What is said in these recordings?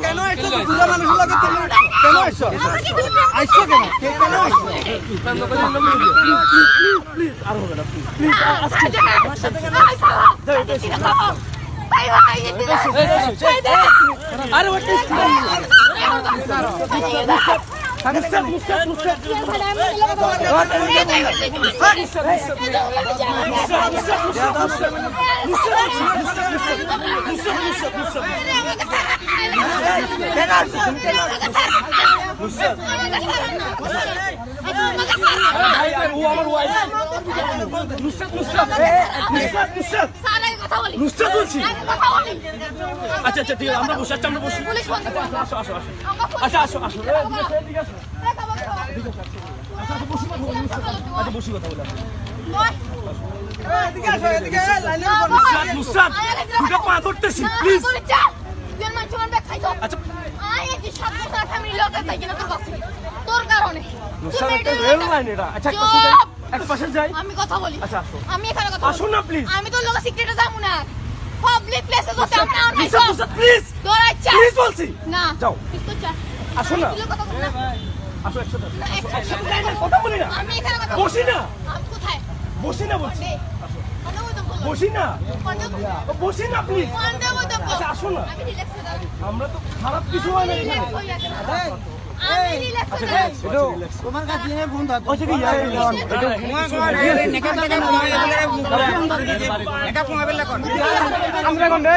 কেন আইছো বুড়া মানুষের লাগে কেন আইছো আইছো আরে নুসরাত কথা বলি নুসরাত বলছি। কথা বলি। আচ্ছা আচ্ছা ঠিক আছে আমরা বসে আচ্ছা আমরা বসি। করো। আসো আসো আসো। আচ্ছা আসো আসো। ঠিক আছে আচ্ছা বসি কথা বলে। আচ্ছা। তোর কারণে। আচ্ছা এক পাশে যাই। আমি কথা বলি। আচ্ছা, আসো। আমি এখানে কথা আসো বলি। না, please। আমি তোর লোকের সিক্রেটে যাব না। পাবলিক প্লেসে তো তেমন না নাই প্লিজ তোর ইচ্ছা প্লিজ বলছি। না যাও। তো চা আসো না। কথা বলি না। আসো একসাথে কথা বলি না। আমি এখানে কথা বসি না। আমি কোথায়? বসি না বলছি বসি না। বসি না প্লিজ আচ্ছা, আসো না। আমরা তো খারাপ কিছু হয় না হয়ে হয়ে তোমার কাছে ফোন ইয়া আমরা এখন আমরা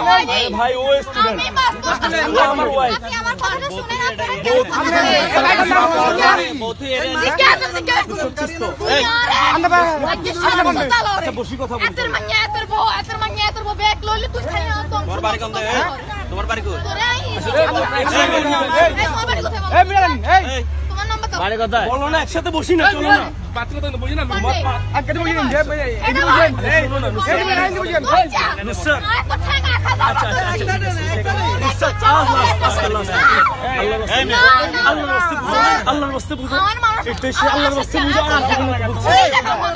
হয়নি। ভাই ও স্টুডেন্ট। ও আমার না আচ্ছা বসি কথা বলি এতের মাইয়া এতের বউ এতের মাইয়া এতের বউ ব্যাগ লইলে তুই খালি তোর বাড়ি কোন দেয় তোমার বাড়ি বাড়ি কোথায় বল? এই মিরান এই তোমার নাম্বার দাও বাড়ি কোথায় বলো না একসাথে বসি না চলো না আচ্ছা আল্লাহর রাস্তে বুঝো এটা সে আল্লাহর রাস্তে বুঝো আর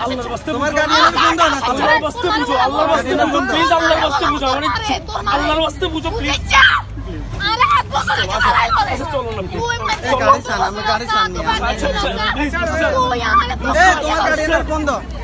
আল্লাহর রাস্তে তোমার গাড়ি নিয়ে না আল্লাহর রাস্তে বুঝো আল্লাহর বুঝো প্লিজ বুঝো বুঝো প্লিজ মানে গাড়ি নিয়ে।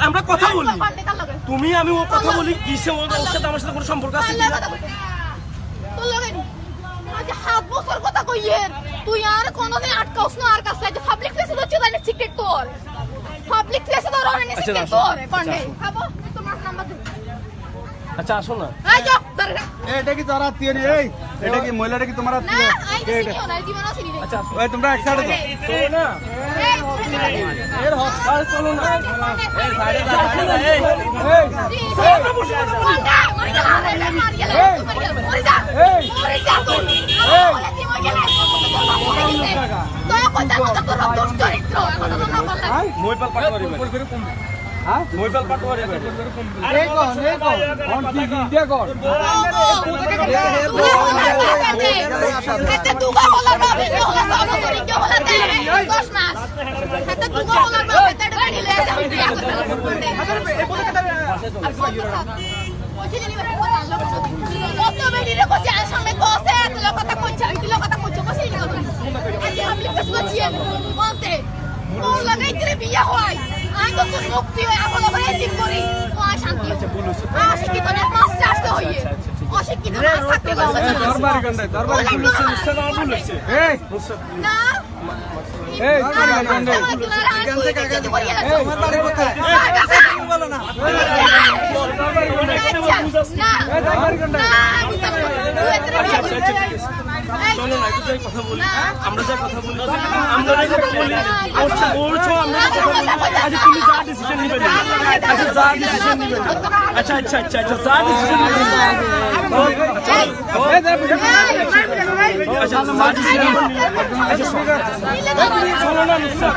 আমরা কথা বলি তুমি আমি ও কথা বলি কিসে ওর সাথে আমার সাথে কোনো সম্পর্ক আছে না? তুই আর কোনদিন যে পাবলিক প্লেসে আচ্ছা আসো না। আই যাও দাঁড়া এ, এটা কি তোর আত্মীয় রে? এই এটা কি মহিলাটা কি তোমার না আত্মীয় আই দিছি না জীবন আছে নি আচ্ছা ওই তোমরা একসাথে তো চলো না? এই ঘুরে চলে যা। এর আর চলো না। এই সাইডে যা সাইডে যা এই। মইপাল পাটোয়ারি হ্যাঁ মইপাল পাটোয়ারি এই কোন এই কোন অন তোর মুক্তি হয়ে এখন ওখানে ঠিক করি। ও শান্তি আশিকি তো মাস্টার আসতে হইয়ে। অশিক্ষিত মানুষ থাকতে পারবে দরবারি গন্ডাই দরবারি অনেক নুসরাত লোক- নুসরাত আমার ভুল না। এই, দরবারি না। না, না, না, যদি বলিয়ে রাখো। তোমার বাড়ি কোথায়? আমার কাছে বলো না। না, দরবারি গন্ডাই না, দিতে পারব না। তুই এত বেশি আচ্ছা, আচ্ছা, ঠিক আছে। এই, চলো না একটু যাই কথা বলি না। আমরা যাই কথা বলি। আমরা যাই কথা বলি। ওরছো ওরছো আমরা যাই কথা বলি। আচ্ছা তুমি যা ডিসিশন নিবে না আচ্ছা যা ডিসিশন নিবে না আচ্ছা আচ্ছা আচ্ছা আচ্ছা যা ডিসিশন নিবে না এই দরবারি আচ্ছা যা ডিসিশন নিবে না আচ্ছা চলো। না নুসরাত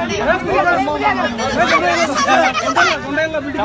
গন্ডাই ভিডিও